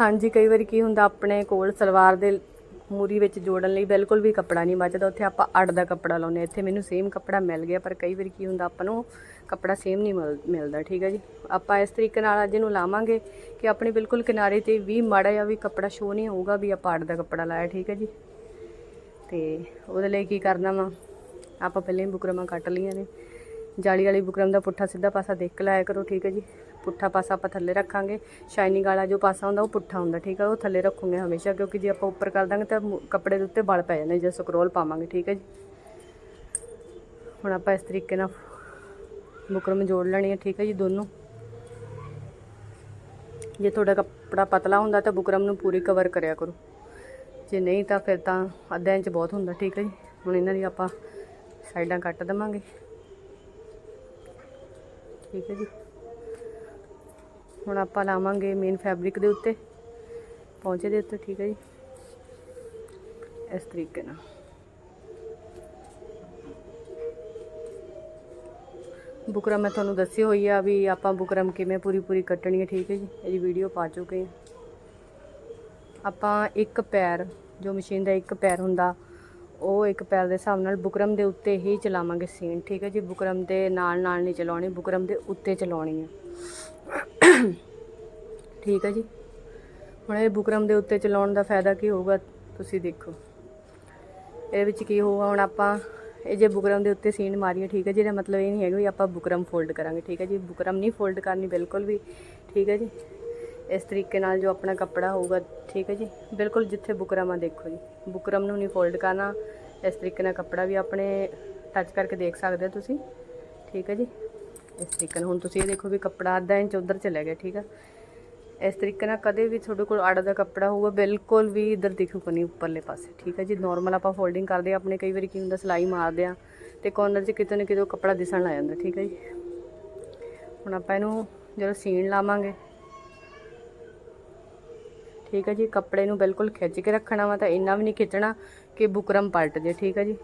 ਹਾਂਜੀ, ਕਈ ਵਾਰੀ ਕੀ ਹੁੰਦਾ, ਆਪਣੇ ਕੋਲ ਸਲਵਾਰ ਦੇ ਮੂਰੀ ਵਿੱਚ ਜੋੜਨ ਲਈ ਬਿਲਕੁਲ ਵੀ ਕੱਪੜਾ ਨਹੀਂ ਬਚਦਾ, ਉੱਥੇ ਆਪਾਂ ਅੱਡ ਦਾ ਕੱਪੜਾ ਲਾਉਂਦੇ ਹਾਂ। ਇੱਥੇ ਮੈਨੂੰ ਸੇਮ ਕੱਪੜਾ ਮਿਲ ਗਿਆ, ਪਰ ਕਈ ਵਾਰੀ ਕੀ ਹੁੰਦਾ, ਆਪਾਂ ਨੂੰ ਕੱਪੜਾ ਸੇਮ ਨਹੀਂ ਮਿਲ- ਮਿਲਦਾ, ਠੀਕ ਹੈ ਜੀ? ਆਪਾਂ ਇਸ ਤਰੀਕੇ ਨਾਲ ਅੱਜ ਇਹਨੂੰ ਲਾਵਾਂਗੇ ਕਿ ਆਪਣੇ ਬਿਲਕੁਲ ਕਿਨਾਰੇ ਤੇ ਵੀ ਮਾੜਾ ਜਿਹਾ ਵੀ ਕੱਪੜਾ ਸ਼ੋ ਨਹੀਂ ਹੋਊਗਾ ਵੀ ਆਪਾਂ ਅੱਡ ਦਾ ਕੱਪੜਾ ਲਾਇਆ, ਠੀਕ ਹੈ ਜੀ? ਤੇ ਉਹਦੇ ਲਈ ਕੀ ਕਰਨਾ ਵਾ? ਆਪਾਂ ਪਹਿਲਾਂ ਹੀ ਬੁਕਰਮਾਂ ਕੱਟ ਲਈਆਂ ਨੇ। ਜਾਲੀ ਵਾਲੀ ਬੁਕਰਮ ਦਾ ਪੁੱਠਾ ਸਿੱਧਾ ਪਾਸਾ ਦੇਖ ਕੇ ਲਾਇਆ ਕਰੋ, ਠੀਕ ਹੈ ਜੀ। ਪੁੱਠਾ ਪਾਸਾ ਆਪਾਂ ਥੱਲੇ ਰੱਖਾਂਗੇ। ਸ਼ਾਈਨਿੰਗ ਵਾਲਾ ਜੋ ਪਾਸਾ ਹੁੰਦਾ, ਉਹ ਪੁੱਠਾ ਹੁੰਦਾ, ਠੀਕ ਹੈ। ਉਹ ਥੱਲੇ ਰੱਖੂਗੇ ਹਮੇਸ਼ਾ, ਕਿਉਂਕਿ ਜੇ ਆਪਾਂ ਉੱਪਰ ਕਰ ਦਾਂਗੇ ਤਾਂ ਕੱਪੜੇ ਦੇ ਉੱਤੇ ਵਲ ਪੈ ਜਾਂਦੇ ਜੇ ਸਕਰੋਲ ਪਾਵਾਂਗੇ, ਠੀਕ ਹੈ ਜੀ। ਹੁਣ ਆਪਾਂ ਇਸ ਤਰੀਕੇ ਨਾਲ ਬੁਕਰਮ ਜੋੜ ਲੈਣੀ ਹੈ, ਠੀਕ ਹੈ ਜੀ, ਦੋਨੋਂ। ਜੇ ਤੁਹਾਡਾ ਕੱਪੜਾ ਪਤਲਾ ਹੁੰਦਾ ਤਾਂ ਬੁਕਰਮ ਨੂੰ ਪੂਰੀ ਕਵਰ ਕਰਿਆ ਕਰੋ। ਜੇ ਨਹੀਂ ਤਾਂ ਫਿਰ ਤਾਂ ਅੱਧਾ ਇੰਚ ਬਹੁਤ ਹੁੰਦਾ, ਠੀਕ ਹੈ ਜੀ। ਹੁਣ ਇਹਨਾਂ ਦੀ ਆਪਾਂ ਸਾਈਡਾਂ ਕੱਟ ਦੇਵਾਂਗੇ। ਠੀਕ ਹੈ ਜੀ। ਹੁਣ ਆਪਾਂ ਲਾਵਾਂਗੇ ਮੇਨ ਫੈਬਰਿਕ ਦੇ ਉੱਤੇ। ਪੌਂਚੇ ਦੇ ਉੱਤੇ, ਠੀਕ ਹੈ ਜੀ। ਇਸ ਤਰੀਕੇ ਨਾਲ। ਬੁਕਰਮ, ਮੈਂ ਤੁਹਾਨੂੰ ਦੱਸੀ ਹੋਈ ਆ ਵੀ ਆਪਾਂ ਬੁਕਰਮ ਕਿਵੇਂ ਪੂਰੀ ਪੂਰੀ ਕੱਟਣੀ ਹੈ, ਠੀਕ ਹੈ ਜੀ। ਇਹਦੀ ਵੀਡੀਓ ਪਾ ਚੁੱਕੇ ਹਾਂ। ਆਪਾਂ ਇੱਕ ਪੈਰ, ਜੋ ਮਸ਼ੀਨ ਦਾ ਇੱਕ ਪੈਰ ਹੁੰਦਾ ਉਹ ਇੱਕ ਪੈਰ ਦੇ ਹਿਸਾਬ ਨਾਲ ਬੁਕਰਮ ਦੇ ਉੱਤੇ ਹੀ ਚਲਾਵਾਂਗੇ ਸੀਨ ਠੀਕ ਹੈ ਜੀ? ਬੁਕਰਮ ਦੇ ਨਾਲ ਨਾਲ ਨਹੀਂ ਚਲਾਉਣੀ, ਬੁਕਰਮ ਦੇ ਉੱਤੇ ਚਲਾਉਣੀ ਹੈ। ਠੀਕ ਹੈ ਜੀ? ਹੁਣ ਇਹ ਬੁਕਰਮ ਦੇ ਉੱਤੇ ਚਲਾਉਣ ਦਾ ਫਾਇਦਾ ਕੀ ਹੋਊਗਾ? ਤੁਸੀਂ ਦੇਖੋ। ਇਹਦੇ ਵਿੱਚ ਕੀ ਹੋਊਗਾ? ਹੁਣ ਆਪਾਂ ਇਹ ਜੇ ਬੁਕਰਮ ਦੇ ਉੱਤੇ ਸੀਨ ਮਾਰੀਏ, ਠੀਕ ਹੈ ਜੀ? ਇਹਦਾ ਮਤਲਬ ਇਹ ਨਹੀਂ ਹੈਗਾ ਵੀ ਆਪਾਂ ਬੁਕਰਮ ਫੋਲਡ ਕਰਾਂਗੇ, ਠੀਕ ਹੈ ਜੀ? ਬੁਕਰਮ ਨਹੀਂ ਫੋਲਡ ਕਰਨੀ, ਬਿਲਕੁਲ ਵੀ, ਠੀਕ ਹੈ ਜੀ? ਇਸ ਤਰੀਕੇ ਨਾਲ ਜੋ ਆਪਣਾ ਕੱਪੜਾ ਹੋਊਗਾ, ਠੀਕ ਹੈ ਜੀ? ਬਿਲਕੁਲ ਜਿੱਥੇ ਬੁਕਰਮ ਆ, ਦੇਖੋ ਜੀ। ਬੁਕਰਮ ਨੂੰ ਨਹੀਂ ਫੋਲਡ ਕਰਨਾ। ਇਸ ਤਰੀਕੇ ਨਾਲ ਕੱਪੜਾ ਵੀ ਆਪਣੇ ਟੱਚ ਕਰਕੇ ਦੇਖ ਸਕਦੇ ਹੋ ਤੁਸੀਂ। ਠੀਕ ਹੈ ਜੀ? ਇਸ ਤਰੀਕੇ ਨਾਲ ਹੁਣ ਤੁਸੀਂ ਇਹ ਦੇਖੋ ਵੀ ਕੱਪੜਾ ਅੱਧਾ ਇੰਚ ਉਧਰ ਚਲਾ ਗਿਆ, ਠੀਕ ਆ? ਇਸ ਤਰੀਕੇ ਨਾਲ ਕਦੇ ਵੀ ਤੁਹਾਡੇ ਕੋਲ ਅੱਡ ਦਾ ਕੱਪੜਾ ਹੋਊਗਾ, ਬਿਲਕੁਲ ਵੀ ਇਧਰ ਦਿਖੂਗਾ ਨਹੀਂ, ਉੱਪਰਲੇ ਪਾਸੇ, ਠੀਕ ਹੈ ਜੀ? ਨਾਰਮਲ ਆਪਾਂ ਫੋਲਡਿੰਗ ਕਰਦੇ ਆ ਆਪਣੇ ਕਈ ਵਾਰੀ ਕੀ ਹੁੰਦਾ, ਸਿਲਾਈ ਮਾਰਦੇ ਆ ਤੇ ਕੋਰਨਰ 'ਚ ਕਿਤੇ ਨਾ ਕਿਤੇ ਕੱਪੜਾ ਦਿਸਣ ਲੱਗ ਜਾਂਦਾ, ਠੀਕ ਹੈ ਜੀ? ਹੁਣ ਆਪਾਂ ਇਹਨੂੰ ਜਦੋਂ ਸੀਨ ਲਾਵਾਂਗੇ ਠੀਕ ਹੈ ਜੀ, ਕੱਪੜੇ ਨੂੰ ਬਿਲਕੁਲ ਖਿੱਚ ਕੇ ਰੱਖਣਾ ਵਾ ਤਾਂ ਇੰਨਾ ਵੀ ਨਹੀਂ ਖਿੱਚਣਾ ਕਿ ਬੁਕਰਮ ਪਲਟ ਜੇ, ਠੀਕ ਹੈ ਜੀ।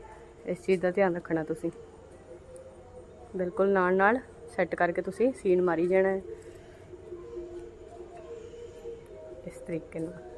ਇਸ ਚੀਜ਼ ਦਾ ਧਿਆਨ ਰੱਖਣਾ ਤੁਸੀਂ। ਬਿਲਕੁਲ ਨਾਲ ਨਾਲ ਸੈੱਟ ਕਰਕੇ ਤੁਸੀਂ ਸੀਨ ਮਾਰੀ ਜਾਣਾ ਹੈ। ਇਸ ਤਰੀਕੇ ਨਾਲ।